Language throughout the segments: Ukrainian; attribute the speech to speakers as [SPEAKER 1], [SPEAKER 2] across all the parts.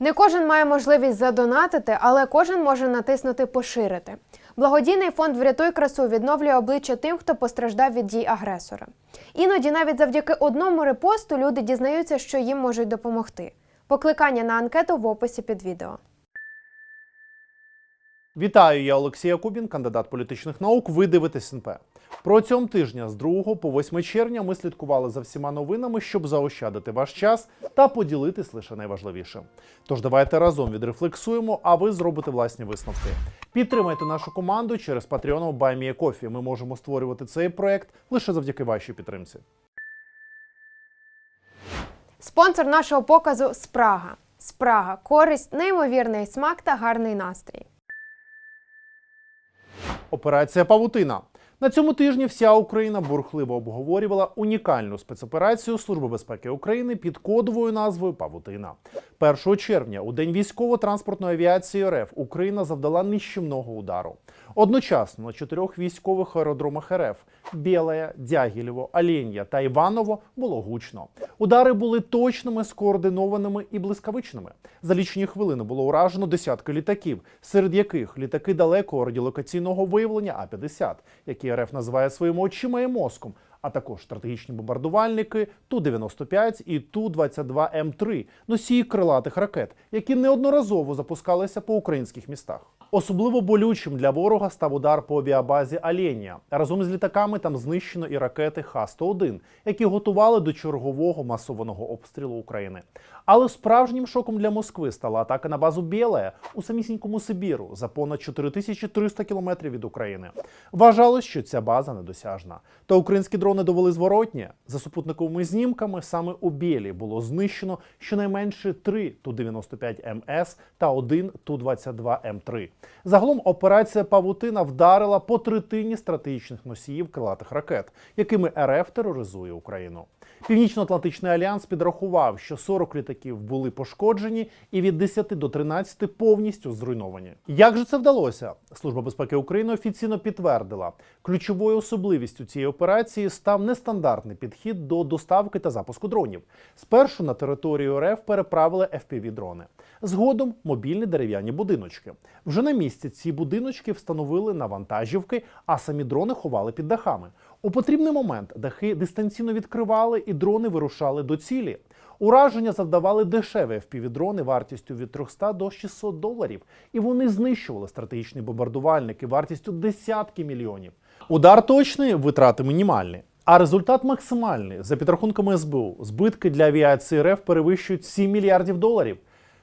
[SPEAKER 1] Не кожен має можливість задонатити, але кожен може натиснути поширити. Благодійний фонд Врятуй красу відновлює обличчя тим, хто постраждав від дій агресора. Іноді навіть завдяки одному репосту люди дізнаються, що їм можуть допомогти. Покликання на анкету в описі під відео.
[SPEAKER 2] Вітаю, я Олексій Якубін, кандидат політичних наук. Ви дивитесь НП. Протягом тижня з 2 по 8 червня ми слідкували за всіма новинами, щоб заощадити ваш час та поділитись лише найважливішим. Тож давайте разом відрефлексуємо, а ви зробите власні висновки. Підтримайте нашу команду через Patreon BuyMeACoffee. Ми можемо створювати цей проект лише завдяки вашій підтримці.
[SPEAKER 1] Спонсор нашого показу Спрага. Спрага користь, неймовірний смак та гарний настрій.
[SPEAKER 2] Операція Павутина. На цьому тижні вся Україна бурхливо обговорювала унікальну спецоперацію Служби безпеки України під кодовою назвою Павутина. 1 червня, у день військово-транспортної авіації РФ, Україна завдала нищівного удару. Одночасно на чотирьох військових аеродромах РФ Білая, Дягілєво, Оленя та Іваново було гучно. Удари були точними, скоординованими і блискавичними. За лічені хвилини було уражено десятки літаків, серед яких літаки далекого радіолокаційного виявлення А-50, які РФ називає своїми очима і мозком, а також стратегічні бомбардувальники Ту-95 і Ту-22М3, носії крилатих ракет, які неодноразово запускалися по українських містах. Особливо болючим для ворога став удар по авіабазі Оленя. Разом з літаками там знищено і ракети Х-101, які готували до чергового масованого обстрілу України. Але справжнім шоком для Москви стала атака на базу Білая у самісінькому Сибіру за понад 4300 кілометрів від України. Вважалось, що ця база недосяжна. Та українські дрони довели зворотнє. За супутниковими знімками саме у Білі було знищено щонайменше три Ту-95МС та один Ту-22М3. Загалом операція Павутина вдарила по третині стратегічних носіїв крилатих ракет, якими РФ тероризує Україну. Північно-Атлантичний альянс підрахував, що 40 літаків були пошкоджені і від 10 до 13 повністю зруйновані. Як же це вдалося? Служба безпеки України офіційно підтвердила, ключовою особливістю цієї операції став нестандартний підхід до доставки та запуску дронів. Спершу на територію РФ переправили fpv дрони Згодом мобільні дерев'яні будиночки. Вже на місці ці будиночки встановили на вантажівки, а самі дрони ховали під дахами. У потрібний момент дахи дистанційно відкривали і дрони вирушали до цілі. Ураження завдавали дешеві FPV-дрони вартістю від 300 до 600 доларів, і вони знищували стратегічні бомбардувальники вартістю десятки мільйонів. Удар точний, витрати мінімальні. А результат максимальний. За підрахунками СБУ, збитки для авіації РФ перевищують 7 мільярдів доларів.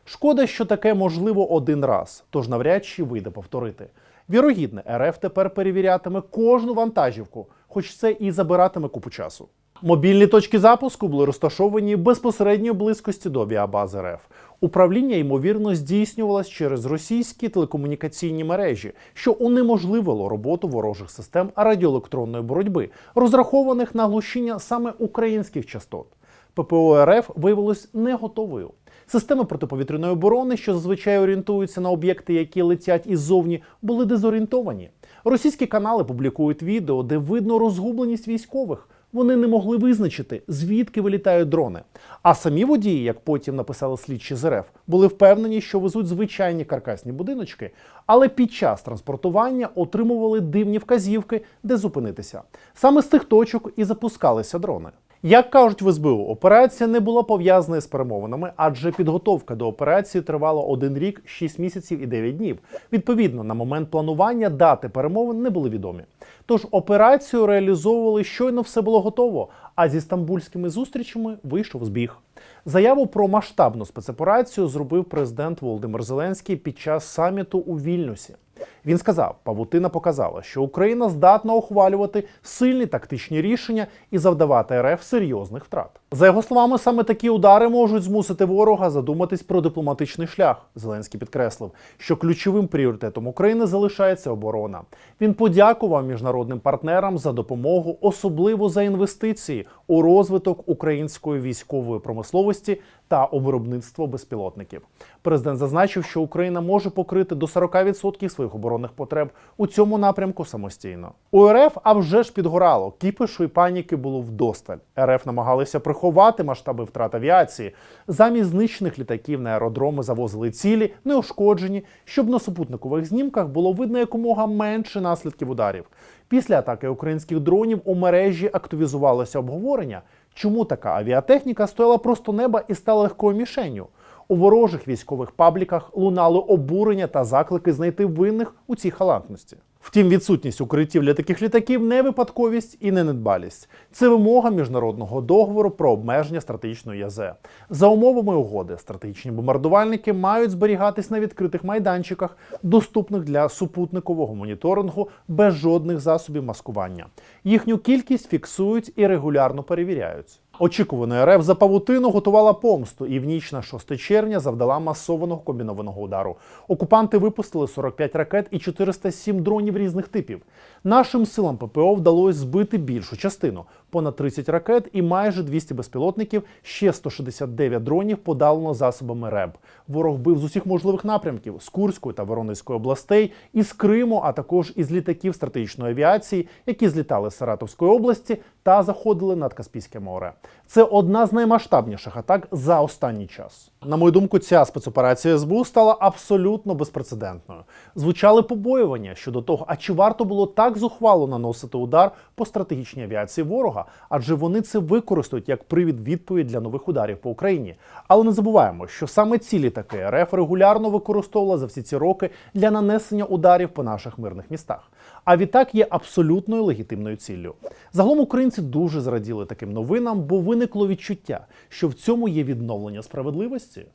[SPEAKER 2] Шкода, що таке можливо один раз, тож навряд чи вийде повторити. Вірогідне, РФ тепер перевірятиме кожну вантажівку, хоч це і забиратиме купу часу. Мобільні точки запуску були розташовані безпосередньо близькості до авіабази РФ. Управління ймовірно здійснювалось через російські телекомунікаційні мережі, що унеможливило роботу ворожих систем радіоелектронної боротьби, розрахованих на глушіння саме українських частот. ППО РФ виявилось не готовою. Системи протиповітряної оборони, що зазвичай орієнтуються на об'єкти, які летять іззовні, були дезорієнтовані. Російські канали публікують відео, де видно розгубленість військових. Вони не могли визначити, звідки вилітають дрони. А самі водії, як потім написали слідчі з РФ, були впевнені, що везуть звичайні каркасні будиночки, але під час транспортування отримували дивні вказівки, де зупинитися. Саме з тих точок і запускалися дрони. Як кажуть в СБУ, операція не була пов'язана з перемовинами, адже підготовка до операції тривала один рік, 6 місяців і 9 днів. Відповідно, на момент планування дати перемовин не були відомі. Тож операцію реалізовували щойно все було готово. А зі стамбульськими зустрічами вийшов збіг. Заяву про масштабну спецоперацію зробив президент Володимир Зеленський під час саміту у Вільнюсі. Він сказав: Павутина показала, що Україна здатна ухвалювати сильні тактичні рішення і завдавати РФ серйозних втрат. За його словами, саме такі удари можуть змусити ворога задуматись про дипломатичний шлях. Зеленський підкреслив, що ключовим пріоритетом України залишається оборона. Він подякував міжнародним партнерам за допомогу, особливо за інвестиції у розвиток української військової промисловості та у виробництво безпілотників. Президент зазначив, що Україна може покрити до 40% своїх оборонних потреб у цьому напрямку самостійно. У РФ а вже ж підгорало. Кіпишу і паніки було вдосталь. РФ намагалися приховати масштаби втрат авіації. Замість знищених літаків на аеродроми завозили цілі, неушкоджені, щоб на супутникових знімках було видно якомога менше наслідків ударів. Після атаки українських дронів у мережі активізувалося обговорення, чому така авіатехніка стояла просто неба і стала легкою мішенню. У ворожих військових пабліках лунали обурення та заклики знайти винних у цій халатності. Втім, відсутність укриттів для таких літаків не випадковість і не недбалість. Це вимога міжнародного договору про обмеження стратегічної ЯЗЕ. За умовами угоди, стратегічні бомбардувальники мають зберігатись на відкритих майданчиках, доступних для супутникового моніторингу без жодних засобів маскування. Їхню кількість фіксують і регулярно перевіряють. Очікувано РФ за павутину готувала помсту і в ніч на 6 червня завдала масованого комбінованого удару. Окупанти випустили 45 ракет і 407 дронів різних типів. Нашим силам ППО вдалося збити більшу частину понад 30 ракет і майже 200 безпілотників. Ще 169 дронів подалено засобами РЕБ. Ворог бив з усіх можливих напрямків з Курської та Воронезької областей, із Криму, а також із літаків стратегічної авіації, які злітали з Саратовської області та заходили над Каспійське море. Це одна з наймасштабніших атак за останній час. На мою думку, ця спецоперація СБУ стала абсолютно безпрецедентною. Звучали побоювання щодо того, а чи варто було так зухвало наносити удар по стратегічній авіації ворога, адже вони це використають як привід відповідь для нових ударів по Україні. Але не забуваємо, що саме ці літаки РФ регулярно використовувала за всі ці роки для нанесення ударів по наших мирних містах. А відтак є абсолютною легітимною ціллю. Загалом українці дуже зраділи таким новинам, бо виникло відчуття, що в цьому є відновлення справедливості.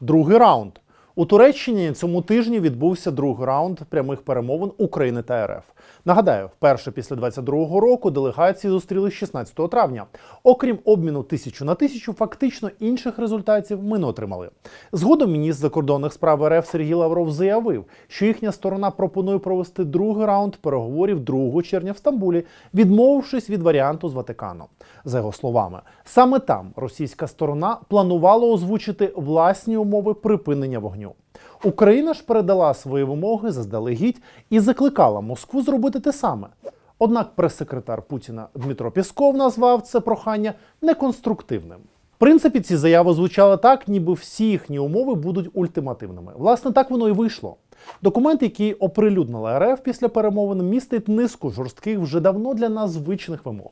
[SPEAKER 2] Другий раунд. У Туреччині цьому тижні відбувся другий раунд прямих перемовин України та РФ. Нагадаю, вперше після 22-го року делегації зустрілись 16 травня. Окрім обміну тисячу на тисячу, фактично інших результатів ми не отримали. Згодом міністр закордонних справ РФ Сергій Лавров заявив, що їхня сторона пропонує провести другий раунд переговорів 2 червня в Стамбулі, відмовившись від варіанту з Ватиканом. За його словами, саме там російська сторона планувала озвучити власні умови припинення вогню. Україна ж передала свої вимоги заздалегідь і закликала Москву зробити те саме. Однак прес-секретар Путіна Дмитро Пісков назвав це прохання неконструктивним. В принципі, ці заяви звучали так, ніби всі їхні умови будуть ультимативними. Власне, так воно і вийшло. Документ, який оприлюднила РФ після перемовин, містить низку жорстких вже давно для нас звичних вимог.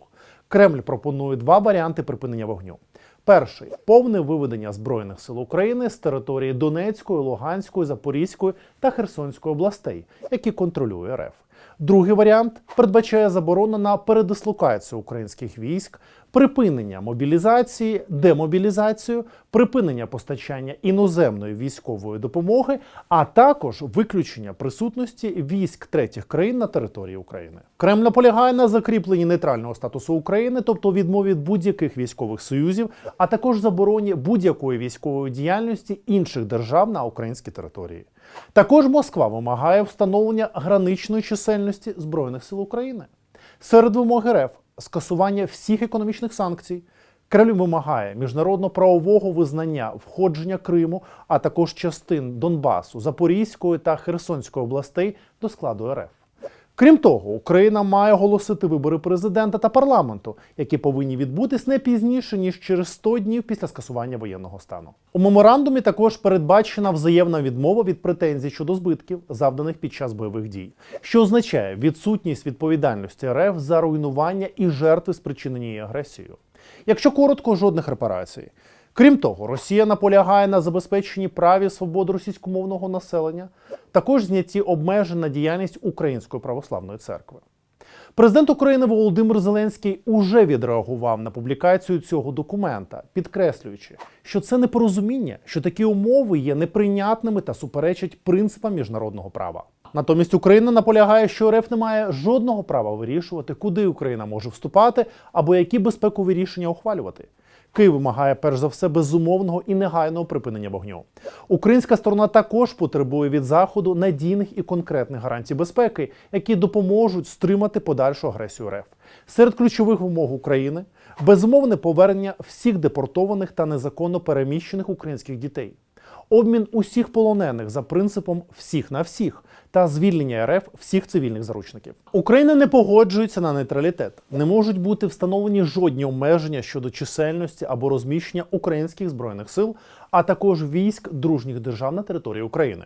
[SPEAKER 2] Кремль пропонує два варіанти припинення вогню. Перший повне виведення збройних сил України з території Донецької, Луганської, Запорізької та Херсонської областей, які контролює РФ. Другий варіант передбачає заборону на передислокацію українських військ, припинення мобілізації, демобілізацію, припинення постачання іноземної військової допомоги, а також виключення присутності військ третіх країн на території України. Кремль наполягає на закріпленні нейтрального статусу України, тобто відмові від будь-яких військових союзів, а також забороні будь-якої військової діяльності інших держав на українській території. Також Москва вимагає встановлення граничної чисельності збройних сил України. Серед вимог РФ скасування всіх економічних санкцій. Кремль вимагає міжнародно-правового визнання входження Криму, а також частин Донбасу, Запорізької та Херсонської областей до складу РФ. Крім того, Україна має оголосити вибори президента та парламенту, які повинні відбутись не пізніше ніж через 100 днів після скасування воєнного стану. У меморандумі також передбачена взаємна відмова від претензій щодо збитків, завданих під час бойових дій, що означає відсутність відповідальності РФ за руйнування і жертви, спричинені агресією. Якщо коротко, жодних репарацій. Крім того, Росія наполягає на забезпеченні прав і свобод російськомовного населення, також знятті обмежень на діяльність Української православної церкви. Президент України Володимир Зеленський уже відреагував на публікацію цього документа, підкреслюючи, що це непорозуміння, що такі умови є неприйнятними та суперечать принципам міжнародного права. Натомість Україна наполягає, що РФ не має жодного права вирішувати, куди Україна може вступати або які безпекові рішення ухвалювати. Київ вимагає перш за все безумовного і негайного припинення вогню. Українська сторона також потребує від заходу надійних і конкретних гарантій безпеки, які допоможуть стримати подальшу агресію РФ. Серед ключових вимог України безумовне повернення всіх депортованих та незаконно переміщених українських дітей, обмін усіх полонених за принципом всіх на всіх та звільнення РФ всіх цивільних заручників. Україна не погоджується на нейтралітет. Не можуть бути встановлені жодні обмеження щодо чисельності або розміщення українських збройних сил, а також військ дружніх держав на території України.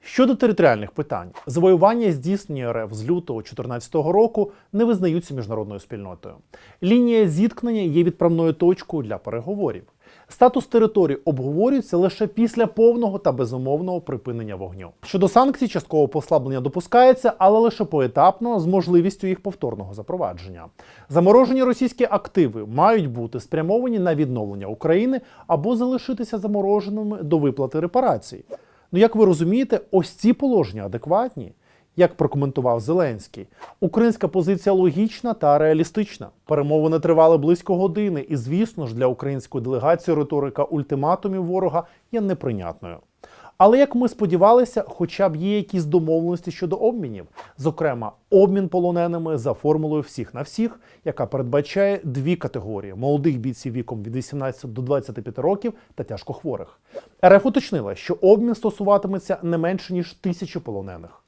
[SPEAKER 2] Щодо територіальних питань, завоювання здійснення РФ з лютого 2014 року не визнаються міжнародною спільнотою. Лінія зіткнення є відправною точкою для переговорів. Статус території обговорюється лише після повного та безумовного припинення вогню. Щодо санкцій, часткового послаблення допускається, але лише поетапно з можливістю їх повторного запровадження. Заморожені російські активи мають бути спрямовані на відновлення України або залишитися замороженими до виплати репарацій. Ну, як ви розумієте, ось ці положення адекватні. Як прокоментував Зеленський, українська позиція логічна та реалістична. Перемовини тривали близько години, і, звісно ж, для української делегації риторика ультиматумів ворога є неприйнятною. Але як ми сподівалися, хоча б є якісь домовленості щодо обмінів, зокрема, обмін полоненими за формулою всіх на всіх, яка передбачає дві категорії: молодих бійців віком від 18 до 25 років та тяжкохворих. РФ уточнила, що обмін стосуватиметься не менше ніж тисячі полонених.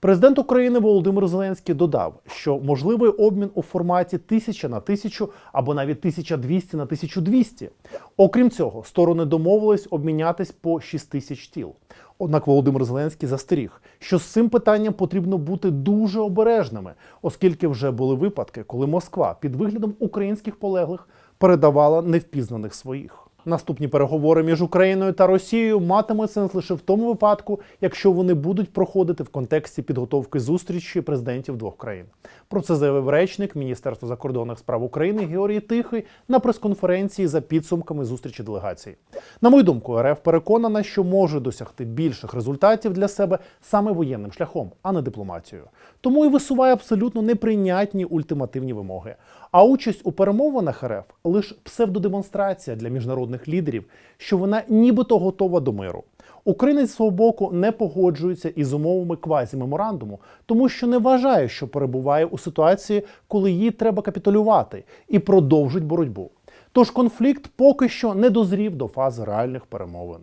[SPEAKER 2] Президент України Володимир Зеленський додав, що можливий обмін у форматі 1000 на 1000 або навіть 1200 на 1200. Окрім цього, сторони домовились обмінятись по 6 тисяч тіл. Однак Володимир Зеленський застеріг, що з цим питанням потрібно бути дуже обережними, оскільки вже були випадки, коли Москва під виглядом українських полеглих передавала невпізнаних своїх. Наступні переговори між Україною та Росією матимуть сенс лише в тому випадку, якщо вони будуть проходити в контексті підготовки зустрічі президентів двох країн. Про це заявив речник Міністерства закордонних справ України Георгій Тихий на прес-конференції за підсумками зустрічі делегацій. На мою думку, РФ переконана, що може досягти більших результатів для себе саме воєнним шляхом, а не дипломатією. Тому і висуває абсолютно неприйнятні ультимативні вимоги. А участь у перемовинах РФ лише псевдодемонстрація для міжнародних лідерів, що вона нібито готова до миру. Україна з свого боку не погоджується із умовами квазі-меморандуму, тому що не вважає, що перебуває у ситуації, коли їй треба капітулювати і продовжить боротьбу. Тож конфлікт поки що не дозрів до фази реальних перемовин.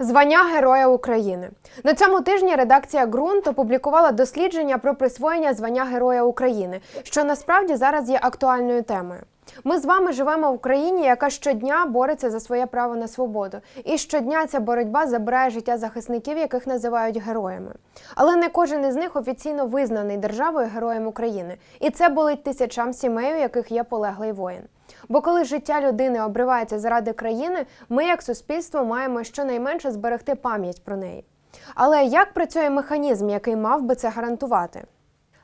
[SPEAKER 1] Звання Героя України на цьому тижні редакція ґрунт опублікувала дослідження про присвоєння звання Героя України, що насправді зараз є актуальною темою. Ми з вами живемо в країні, яка щодня бореться за своє право на свободу, і щодня ця боротьба забирає життя захисників, яких називають героями. Але не кожен із них офіційно визнаний державою героєм України, і це болить тисячам сімей, у яких є полеглий воїн. Бо коли життя людини обривається заради країни, ми, як суспільство, маємо щонайменше зберегти пам'ять про неї. Але як працює механізм, який мав би це гарантувати?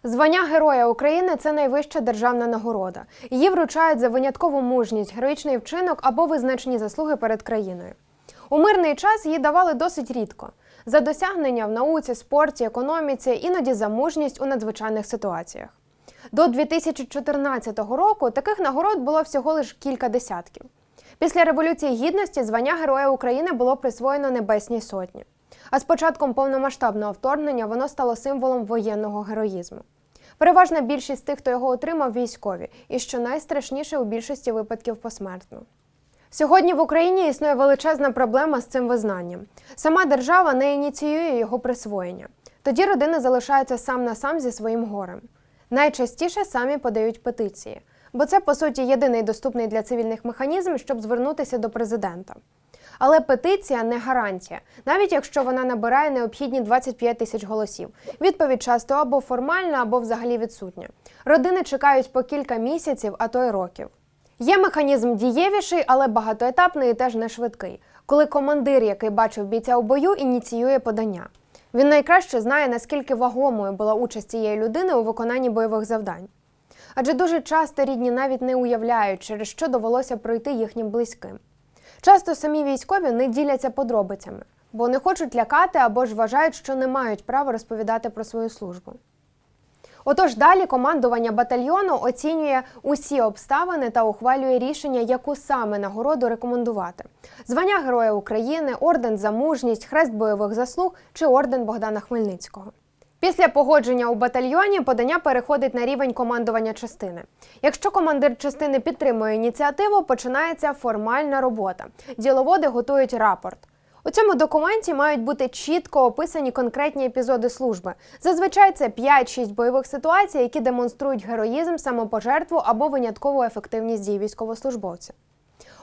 [SPEAKER 1] Звання Героя України це найвища державна нагорода. Її вручають за виняткову мужність, героїчний вчинок або визначні заслуги перед країною. У мирний час її давали досить рідко за досягнення в науці, спорті, економіці, іноді за мужність у надзвичайних ситуаціях. До 2014 року таких нагород було всього лише кілька десятків. Після Революції Гідності звання Героя України було присвоєно Небесній Сотні. А з початком повномасштабного вторгнення воно стало символом воєнного героїзму. Переважна більшість тих, хто його отримав, військові, і що найстрашніше у більшості випадків посмертно. Сьогодні в Україні існує величезна проблема з цим визнанням. Сама держава не ініціює його присвоєння. Тоді родина залишається сам на сам зі своїм горем. Найчастіше самі подають петиції, бо це, по суті, єдиний доступний для цивільних механізм, щоб звернутися до президента. Але петиція не гарантія, навіть якщо вона набирає необхідні 25 тисяч голосів. Відповідь часто або формальна, або взагалі відсутня. Родини чекають по кілька місяців, а то й років. Є механізм дієвіший, але багатоетапний і теж не швидкий, коли командир, який бачив бійця у бою, ініціює подання. Він найкраще знає, наскільки вагомою була участь цієї людини у виконанні бойових завдань. Адже дуже часто рідні навіть не уявляють, через що довелося пройти їхнім близьким. Часто самі військові не діляться подробицями, бо не хочуть лякати або ж вважають, що не мають права розповідати про свою службу. Отож, далі командування батальйону оцінює усі обставини та ухвалює рішення, яку саме нагороду рекомендувати: звання Героя України, орден за мужність, хрест бойових заслуг чи орден Богдана Хмельницького. Після погодження у батальйоні подання переходить на рівень командування частини. Якщо командир частини підтримує ініціативу, починається формальна робота. Діловоди готують рапорт. У цьому документі мають бути чітко описані конкретні епізоди служби. Зазвичай це 5-6 бойових ситуацій, які демонструють героїзм, самопожертву або виняткову ефективність дій військовослужбовця.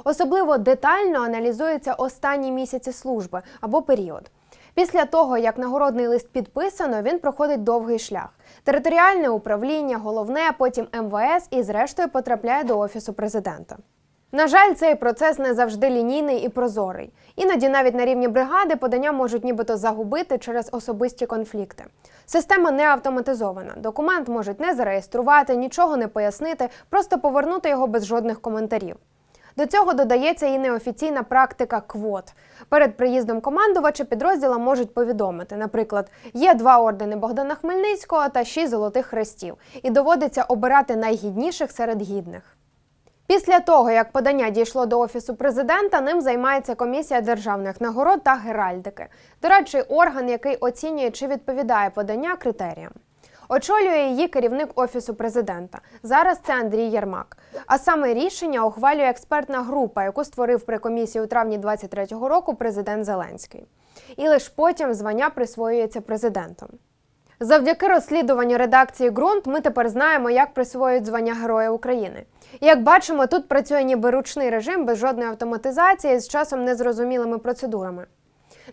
[SPEAKER 1] Особливо детально аналізуються останні місяці служби або період. Після того, як нагородний лист підписано, він проходить довгий шлях: територіальне управління, головне, потім МВС і, зрештою, потрапляє до офісу президента. На жаль, цей процес не завжди лінійний і прозорий. Іноді навіть на рівні бригади подання можуть нібито загубити через особисті конфлікти. Система не автоматизована. Документ можуть не зареєструвати, нічого не пояснити, просто повернути його без жодних коментарів. До цього додається і неофіційна практика квот. Перед приїздом командувача підрозділа можуть повідомити, наприклад, є два ордени Богдана Хмельницького та шість золотих хрестів, і доводиться обирати найгідніших серед гідних. Після того, як подання дійшло до офісу президента, ним займається комісія державних нагород та геральдики, дорадчий орган, який оцінює, чи відповідає подання критеріям. Очолює її керівник офісу президента. Зараз це Андрій Єрмак. А саме рішення ухвалює експертна група, яку створив при комісії у травні 23-го року президент Зеленський. І лише потім звання присвоюється президентом. Завдяки розслідуванню редакції ґрунт ми тепер знаємо, як присвоюють звання Героя України. І Як бачимо, тут працює ніби ручний режим без жодної автоматизації з часом незрозумілими процедурами.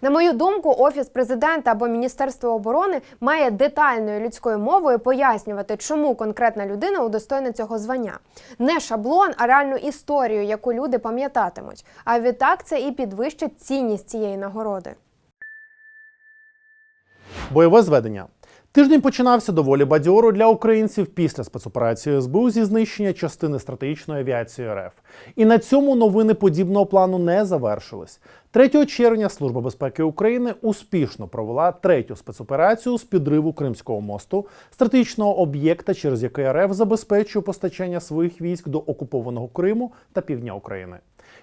[SPEAKER 1] На мою думку, офіс президента або Міністерство оборони має детальною людською мовою пояснювати, чому конкретна людина удостоєна цього звання. Не шаблон, а реальну історію, яку люди пам'ятатимуть. А відтак це і підвищить цінність цієї нагороди.
[SPEAKER 2] Бойове зведення. Тиждень починався доволі бадьоро для українців після спецоперації СБУ зі знищення частини стратегічної авіації РФ. І на цьому новини подібного плану не завершились. 3 червня Служба безпеки України успішно провела третю спецоперацію з підриву Кримського мосту, стратегічного об'єкта, через який РФ забезпечує постачання своїх військ до окупованого Криму та півдня України.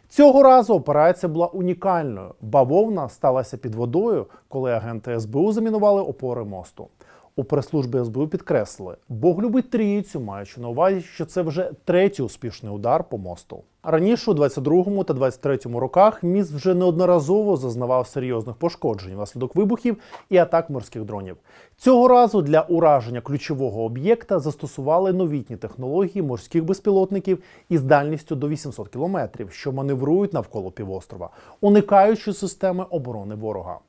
[SPEAKER 2] Цього разу операція була унікальною. Бавовна сталася під водою, коли агенти СБУ замінували опори мосту. У прес-службі СБУ підкреслили, Бог любить трійцю, маючи на увазі, що це вже третій успішний удар по мосту. Раніше у 22-му та 23-му роках міст вже неодноразово зазнавав серйозних пошкоджень внаслідок вибухів і атак морських дронів. Цього разу для ураження ключового об'єкта застосували новітні технології морських безпілотників із дальністю до 800 кілометрів, що маневрують навколо півострова, уникаючи системи оборони ворога.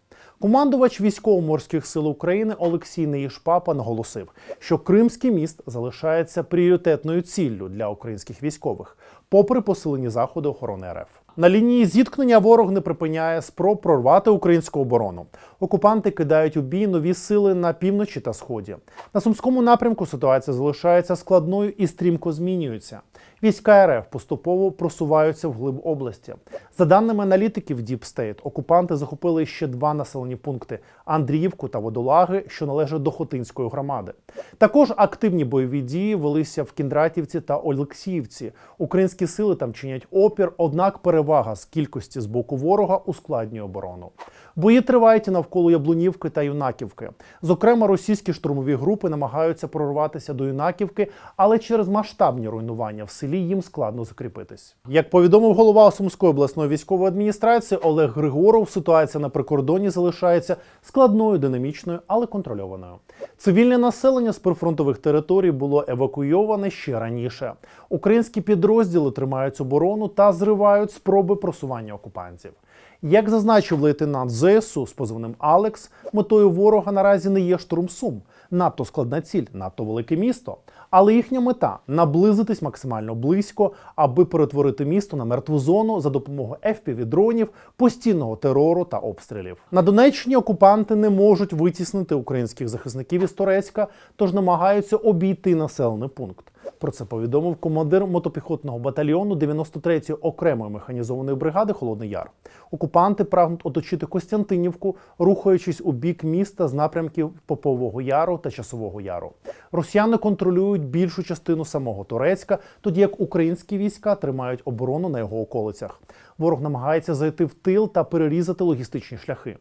[SPEAKER 2] Командувач військово-морських сил України Олексій Неїшпапа наголосив, що Кримський міст залишається пріоритетною ціллю для українських військових, попри посилені заходи охорони РФ. На лінії зіткнення ворог не припиняє спроб прорвати українську оборону. Окупанти кидають у бій нові сили на півночі та сході. На сумському напрямку ситуація залишається складною і стрімко змінюється. Війська РФ поступово просуваються вглиб області. За даними аналітиків State, окупанти захопили ще два населені пункти Андріївку та Водолаги, що належать до Хотинської громади. Також активні бойові дії велися в Кіндратівці та Олексіївці. Українські сили там чинять опір, однак перевага з кількості з боку ворога ускладнює оборону. Бої тривають навколо Яблунівки та Юнаківки. Зокрема, російські штурмові групи намагаються прорватися до Юнаківки, але через масштабні руйнування в селі їм складно закріпитись. Як повідомив голова Сумської обласної військової адміністрації Олег Григоров, ситуація на прикордоні залишається складною, динамічною, але контрольованою. Цивільне населення з прифронтових територій було евакуйоване ще раніше. Українські підрозділи тримають оборону та зривають спроби просування окупантів. Як зазначив лейтенант ЗСУ з позивним Алекс, метою ворога наразі не є штурм Сум. Надто складна ціль, надто велике місто. Але їхня мета наблизитись максимально близько, аби перетворити місто на мертву зону за допомогою FPV-дронів, постійного терору та обстрілів. На Донеччині окупанти не можуть витіснити українських захисників із Торецька, тож намагаються обійти населений пункт. Про це повідомив командир мотопіхотного батальйону 93-ї окремої механізованої бригади Холодний Яр. Окупанти прагнуть оточити Костянтинівку, рухаючись у бік міста з напрямків Попового Яру та Часового Яру. Росіяни контролюють більшу частину самого Турецька, тоді як українські війська тримають оборону на його околицях. Ворог намагається зайти в тил та перерізати логістичні шляхи.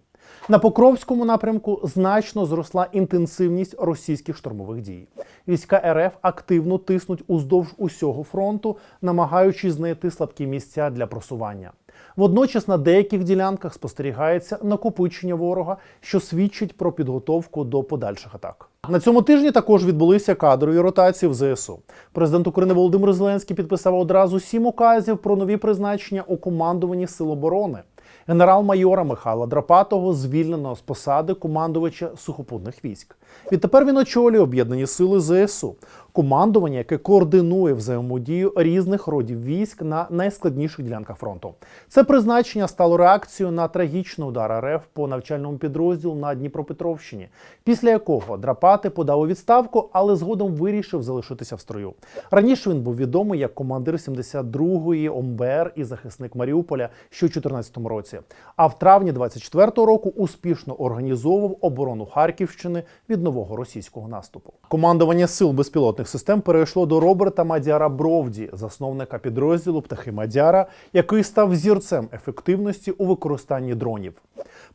[SPEAKER 2] На Покровському напрямку значно зросла інтенсивність російських штурмових дій. Війська РФ активно тиснуть уздовж усього фронту, намагаючись знайти слабкі місця для просування. Водночас на деяких ділянках спостерігається накопичення ворога, що свідчить про підготовку до подальших атак. На цьому тижні також відбулися кадрові ротації в ЗСУ. Президент України Володимир Зеленський підписав одразу сім указів про нові призначення у командуванні Сил оборони. Генерал-майора Михайла Драпатого звільнено з посади командувача сухопутних військ. Відтепер він очолює об'єднані сили ЗСУ, командування, яке координує взаємодію різних родів військ на найскладніших ділянках фронту. Це призначення стало реакцією на трагічний удар РФ по навчальному підрозділу на Дніпропетровщині, після якого Драпати подав у відставку, але згодом вирішив залишитися в строю. Раніше він був відомий як командир 72-ї ОМБР і захисник Маріуполя ще у 2014 році. А в травні 24-го року успішно організовував оборону Харківщини від нового російського наступу. Командування сил безпілотних систем перейшло до Роберта Мадяра Бровді, засновника підрозділу Птахи Мадяра, який став зірцем ефективності у використанні дронів.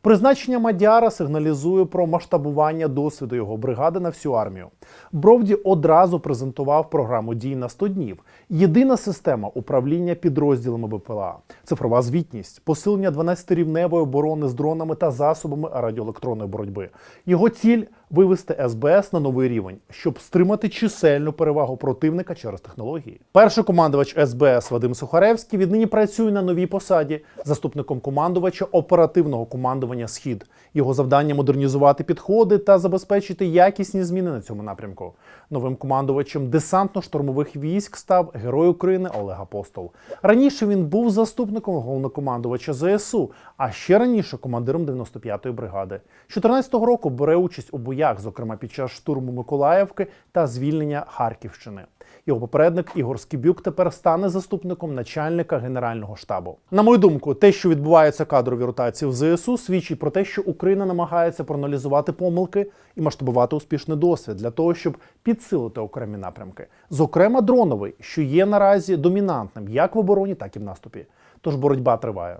[SPEAKER 2] Призначення Мадяра сигналізує про масштабування досвіду його бригади на всю армію. Бровді одразу презентував програму дій на 100 днів. Єдина система управління підрозділами БПЛА, цифрова звітність, посилення 12-рівневої оборони з дронами та засобами радіоелектронної боротьби. Його ціль вивести СБС на новий рівень, щоб стримати чисельну перевагу противника через технології. Перший командувач СБС Вадим Сухаревський віднині працює на новій посаді заступником командувача оперативного командування Схід. Його завдання модернізувати підходи та забезпечити якісні зміни на цьому напрямку. Новим командувачем десантно-штурмових військ став герой України Олег Апостол. Раніше він був заступником головнокомандувача ЗСУ, а ще раніше командиром 95-ї бригади. З 14 року бере участь у боях, зокрема під час штурму Миколаївки та звільнення Харківщини. Його попередник Ігор Скібюк тепер стане заступником начальника генерального штабу. На мою думку, те, що відбуваються кадрові ротації в ЗСУ, свідчить про те, що Україна намагається проаналізувати помилки і масштабувати успішний досвід для того, щоб підсилити окремі напрямки, зокрема дроновий, що є наразі домінантним як в обороні, так і в наступі. Тож боротьба триває.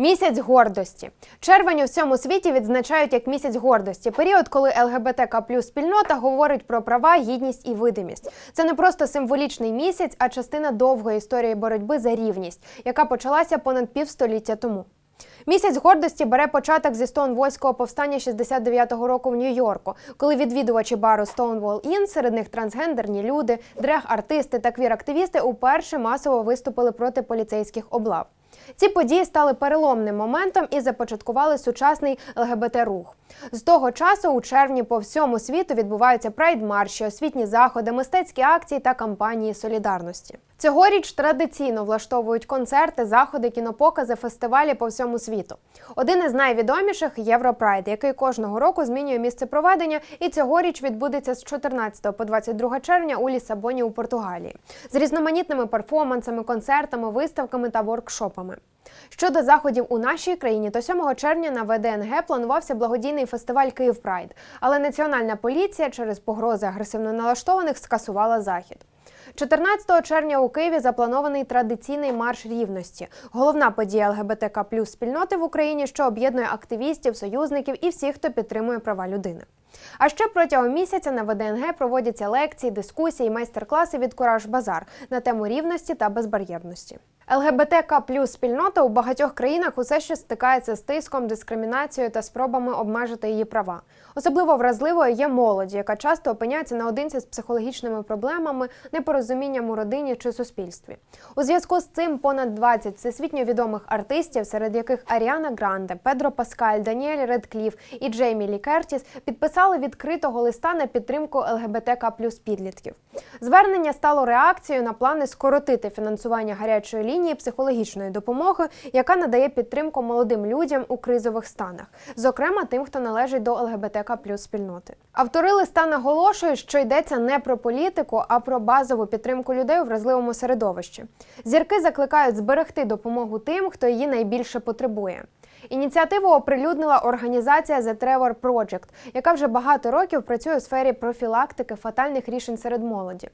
[SPEAKER 1] Місяць гордості. Червень у всьому світі відзначають як місяць гордості. Період, коли ЛГБТК плюс спільнота говорить про права, гідність і видимість. Це не просто символічний місяць, а частина довгої історії боротьби за рівність, яка почалася понад півстоліття тому. Місяць гордості бере початок зі Стоунвольського повстання 69-го року в Нью-Йорку, коли відвідувачі бару Stonewall Inn, серед них трансгендерні люди, дрег-артисти та квір-активісти уперше масово виступили проти поліцейських облав. Ці події стали переломним моментом і започаткували сучасний ЛГБТ-рух. З того часу у червні по всьому світу відбуваються прайд-марші, освітні заходи, мистецькі акції та кампанії солідарності. Цьогоріч традиційно влаштовують концерти, заходи, кінопокази, фестивалі по всьому світу. Один із найвідоміших Європрайд, який кожного року змінює місце проведення, і цьогоріч відбудеться з 14 по 22 червня у Лісабоні у Португалії з різноманітними перформансами, концертами, виставками та воркшопами. Щодо заходів у нашій країні, то 7 червня на ВДНГ планувався благодійний фестиваль Київ Прайд, але національна поліція через погрози агресивно налаштованих скасувала захід. 14 червня у Києві запланований традиційний марш рівності, головна подія ЛГБТК плюс спільноти в Україні, що об'єднує активістів, союзників і всіх, хто підтримує права людини. А ще протягом місяця на ВДНГ проводяться лекції, дискусії, майстер-класи від Кураж Базар на тему рівності та безбар'єрності. ЛГБТК плюс спільнота у багатьох країнах усе ще стикається з тиском, дискримінацією та спробами обмежити її права. Особливо вразливою є молодь, яка часто опиняється наодинці з психологічними проблемами, непорозумінням у родині чи суспільстві. У зв'язку з цим понад 20 всесвітньо відомих артистів, серед яких Аріана Гранде, Педро Паскаль, Даніель Редкліф і Джеймі Лі Кертіс підписали відкритого листа на підтримку ЛГБТК плюс підлітків. Звернення стало реакцією на плани скоротити фінансування гарячої лінії психологічної допомоги, яка надає підтримку молодим людям у кризових станах, зокрема тим, хто належить до ЛГБТК плюс спільноти. Автори листа наголошують, що йдеться не про політику, а про базову підтримку людей у вразливому середовищі. Зірки закликають зберегти допомогу тим, хто її найбільше потребує. Ініціативу оприлюднила організація The Trevor Project, яка вже багато років працює у сфері профілактики фатальних рішень серед молоді.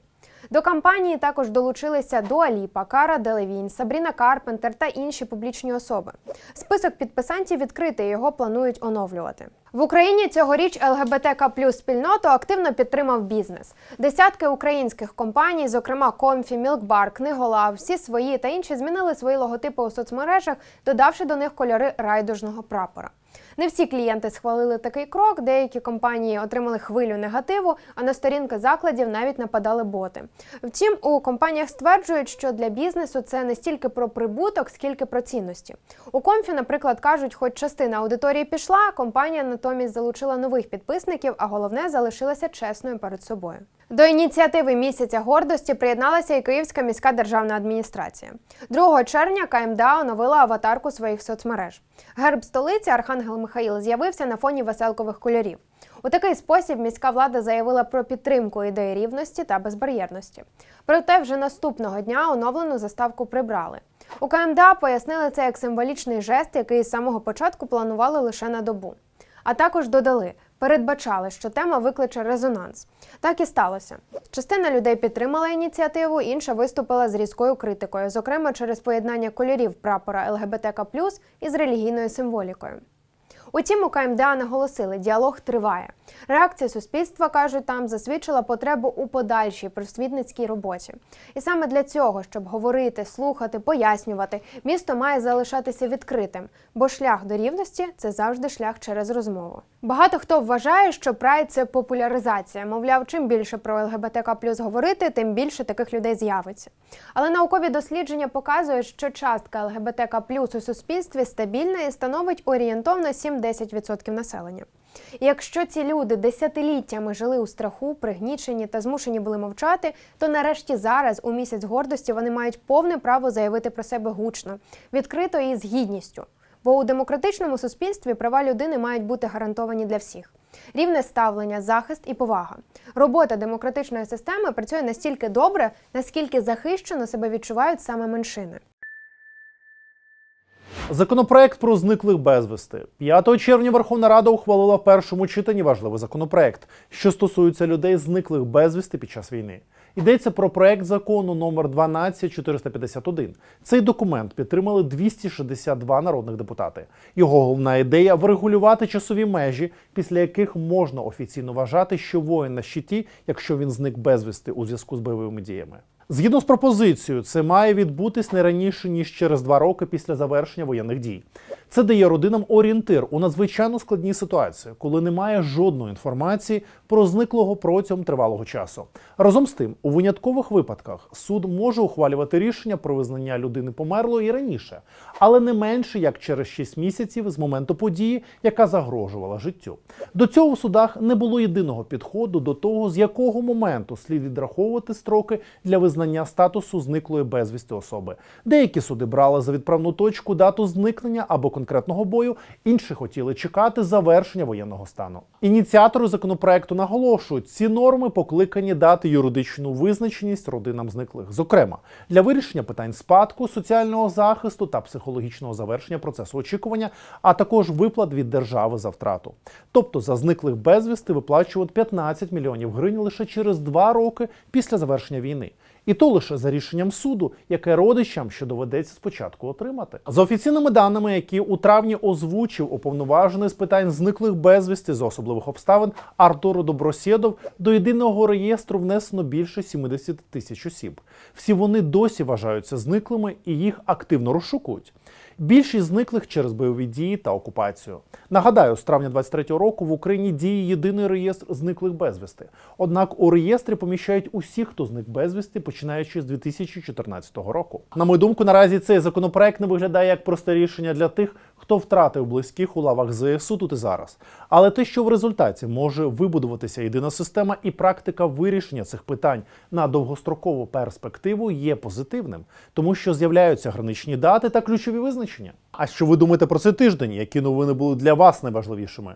[SPEAKER 1] До кампанії також долучилися Дуа Ліпа, Кара Делевінь, Сабріна Карпентер та інші публічні особи. Список підписантів відкритий, його планують оновлювати. В Україні цьогоріч ЛГБТК плюс спільноту активно підтримав бізнес. Десятки українських компаній, зокрема Комфі, Мілкбар, Книголав, всі свої та інші змінили свої логотипи у соцмережах, додавши до них кольори райдужного прапора. Не всі клієнти схвалили такий крок. Деякі компанії отримали хвилю негативу, а на сторінки закладів навіть нападали боти. Втім, у компаніях стверджують, що для бізнесу це не стільки про прибуток, скільки про цінності. У Комфі, наприклад, кажуть, хоч частина аудиторії пішла, компанія натомість залучила нових підписників, а головне залишилася чесною перед собою. До ініціативи місяця гордості приєдналася і Київська міська державна адміністрація. 2 червня КМДА оновила аватарку своїх соцмереж. Герб столиці Архангел Михаїл з'явився на фоні веселкових кольорів. У такий спосіб міська влада заявила про підтримку ідеї рівності та безбар'єрності. Проте вже наступного дня оновлену заставку прибрали. У КМДА пояснили це як символічний жест, який з самого початку планували лише на добу. А також додали, передбачали, що тема викличе резонанс. Так і сталося. Частина людей підтримала ініціативу, інша виступила з різкою критикою, зокрема через поєднання кольорів прапора ЛГБТК із релігійною символікою. Утім, у КМДА наголосили, діалог триває. Реакція суспільства кажуть, там засвідчила потребу у подальшій просвітницькій роботі. І саме для цього, щоб говорити, слухати, пояснювати, місто має залишатися відкритим, бо шлях до рівності це завжди шлях через розмову. Багато хто вважає, що прайд це популяризація. Мовляв, чим більше про ЛГБТК плюс говорити, тим більше таких людей з'явиться. Але наукові дослідження показують, що частка ЛГБТК плюс у суспільстві стабільна і становить орієнтовно 7-10% населення. Якщо ці люди десятиліттями жили у страху, пригнічені та змушені були мовчати, то нарешті зараз, у місяць гордості, вони мають повне право заявити про себе гучно, відкрито і з гідністю. Бо у демократичному суспільстві права людини мають бути гарантовані для всіх. Рівне ставлення, захист і повага. Робота демократичної системи працює настільки добре, наскільки захищено себе відчувають саме меншини.
[SPEAKER 2] Законопроект про зниклих безвісти 5 червня Верховна Рада ухвалила в першому читанні важливий законопроект, що стосується людей, зниклих безвісти під час війни. Йдеться про проект закону номер 12451. Цей документ підтримали 262 народних депутати. Його головна ідея врегулювати часові межі, після яких можна офіційно вважати, що воїн на щиті, якщо він зник безвісти у зв'язку з бойовими діями. Згідно з пропозицією, це має відбутись не раніше ніж через два роки після завершення воєнних дій. Це дає родинам орієнтир у надзвичайно складній ситуації, коли немає жодної інформації про зниклого протягом тривалого часу. Разом з тим, у виняткових випадках суд може ухвалювати рішення про визнання людини померлою і раніше, але не менше як через 6 місяців з моменту події, яка загрожувала життю. До цього у судах не було єдиного підходу до того, з якого моменту слід відраховувати строки для визнання статусу зниклої безвісти особи. Деякі суди брали за відправну точку дату зникнення або конкретного бою, інші хотіли чекати завершення воєнного стану. Ініціатори законопроекту наголошують, ці норми покликані дати юридичну визначеність родинам зниклих, зокрема для вирішення питань спадку, соціального захисту та психологічного завершення процесу очікування, а також виплат від держави за втрату. Тобто за зниклих безвісти виплачують 15 мільйонів гривень лише через два роки після завершення війни. І то лише за рішенням суду, яке родичам ще доведеться спочатку отримати. За офіційними даними, які у травні озвучив уповноважений з питань зниклих безвісти з особливих обставин Артуру Добросєдов, до єдиного реєстру внесено більше 70 тисяч осіб. Всі вони досі вважаються зниклими і їх активно розшукують. Більшість зниклих через бойові дії та окупацію. Нагадаю, з травня 23-го року в Україні діє єдиний реєстр зниклих безвісти. Однак у реєстрі поміщають усіх, хто зник безвісти, починаючи з 2014 року. На мою думку, наразі цей законопроект не виглядає як просте рішення для тих, хто втратив близьких у лавах ЗСУ тут і зараз. Але те, що в результаті може вибудуватися єдина система і практика вирішення цих питань на довгострокову перспективу, є позитивним, тому що з'являються граничні дати та ключові визначення. А що ви думаєте про цей тиждень? Які новини були для вас найважливішими?